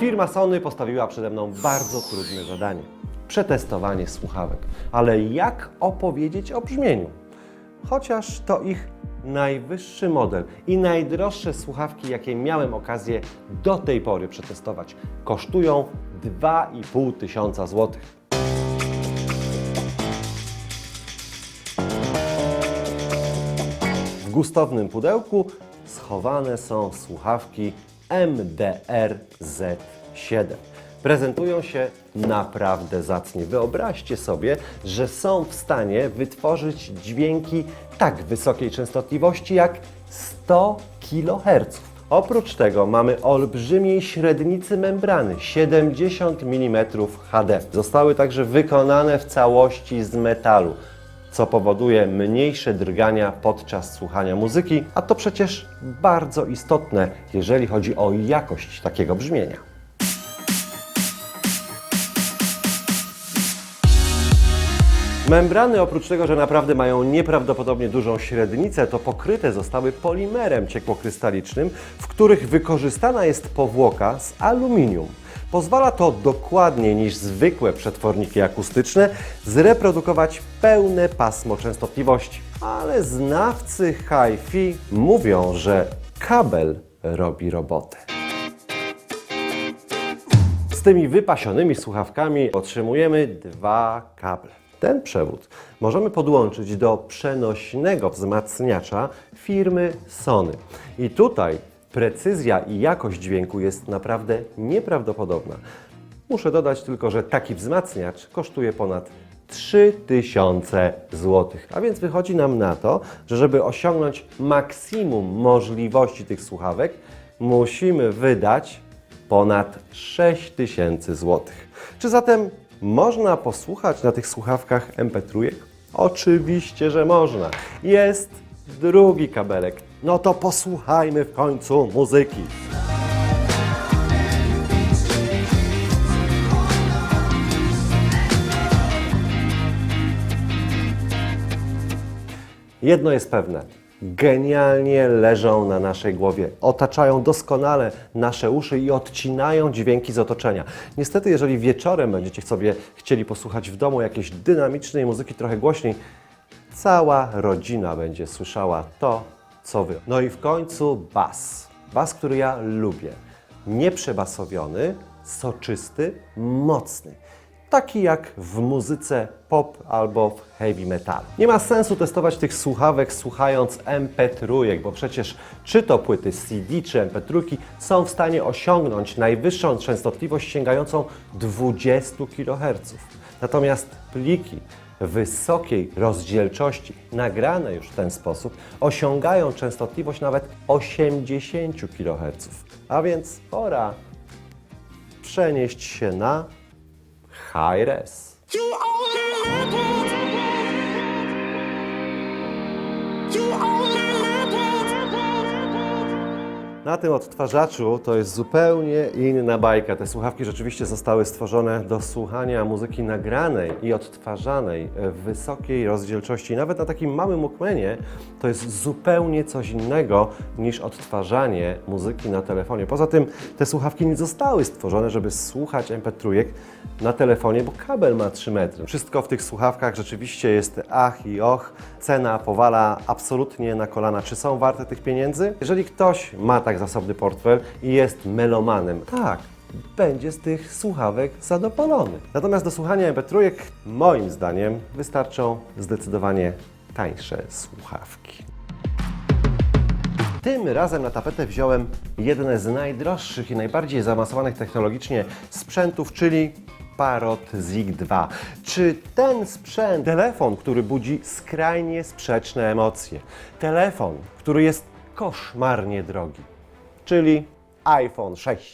Firma Sony postawiła przede mną bardzo trudne zadanie. Przetestowanie słuchawek. Ale jak opowiedzieć o brzmieniu? Chociaż to ich najwyższy model i najdroższe słuchawki, jakie miałem okazję do tej pory przetestować, kosztują 2,5 tysiąca złotych. W gustownym pudełku schowane są słuchawki MDR-Z7. Prezentują się naprawdę zacnie. Wyobraźcie sobie, że są w stanie wytworzyć dźwięki tak wysokiej częstotliwości jak 100 kHz. Oprócz tego mamy olbrzymiej średnicy membrany 70 mm HD. Zostały także wykonane w całości z metalu co powoduje mniejsze drgania podczas słuchania muzyki, a to przecież bardzo istotne, jeżeli chodzi o jakość takiego brzmienia. Membrany oprócz tego, że naprawdę mają nieprawdopodobnie dużą średnicę, to pokryte zostały polimerem ciekłokrystalicznym, w których wykorzystana jest powłoka z aluminium. Pozwala to dokładniej niż zwykłe przetworniki akustyczne zreprodukować pełne pasmo częstotliwości. Ale znawcy hi-fi mówią, że kabel robi robotę. Z tymi wypasionymi słuchawkami otrzymujemy dwa kable. Ten przewód możemy podłączyć do przenośnego wzmacniacza firmy Sony. I tutaj precyzja i jakość dźwięku jest naprawdę nieprawdopodobna. Muszę dodać tylko, że taki wzmacniacz kosztuje ponad 3000 zł. A więc wychodzi nam na to, że żeby osiągnąć maksimum możliwości tych słuchawek, musimy wydać ponad 6000 zł. Czy zatem można posłuchać na tych słuchawkach MP3? Oczywiście, że można. Jest drugi kabelek. No to posłuchajmy w końcu muzyki. Jedno jest pewne. Genialnie leżą na naszej głowie, otaczają doskonale nasze uszy i odcinają dźwięki z otoczenia. Niestety, jeżeli wieczorem będziecie sobie chcieli posłuchać w domu jakiejś dynamicznej muzyki trochę głośniej, cała rodzina będzie słyszała to, co wy. No i w końcu bas. Bas, który ja lubię. Nieprzebasowiony, soczysty, mocny taki jak w muzyce pop albo w heavy metal. Nie ma sensu testować tych słuchawek słuchając MP3, bo przecież czy to płyty CD czy MP3 są w stanie osiągnąć najwyższą częstotliwość sięgającą 20 kHz. Natomiast pliki wysokiej rozdzielczości, nagrane już w ten sposób, osiągają częstotliwość nawet 80 kHz. A więc pora przenieść się na high res. Na tym odtwarzaczu to jest zupełnie inna bajka. Te słuchawki rzeczywiście zostały stworzone do słuchania muzyki nagranej i odtwarzanej w wysokiej rozdzielczości. Nawet na takim małym Walkmanie to jest zupełnie coś innego niż odtwarzanie muzyki na telefonie. Poza tym te słuchawki nie zostały stworzone, żeby słuchać MP3 na telefonie, bo kabel ma 3 metry. Wszystko w tych słuchawkach rzeczywiście jest ach i och. Cena powala absolutnie na kolana. Czy są warte tych pieniędzy? Jeżeli ktoś ma tak zasobny portfel i jest melomanem, tak, będzie z tych słuchawek zadowolony. Natomiast do słuchania MP3 moim zdaniem wystarczą zdecydowanie tańsze słuchawki. Tym razem na tapetę wziąłem jedne z najdroższych i najbardziej zaawansowanych technologicznie sprzętów, czyli Parrot Zig 2. Czy ten sprzęt, telefon, który budzi skrajnie sprzeczne emocje, telefon, który jest koszmarnie drogi, czyli iPhone 6.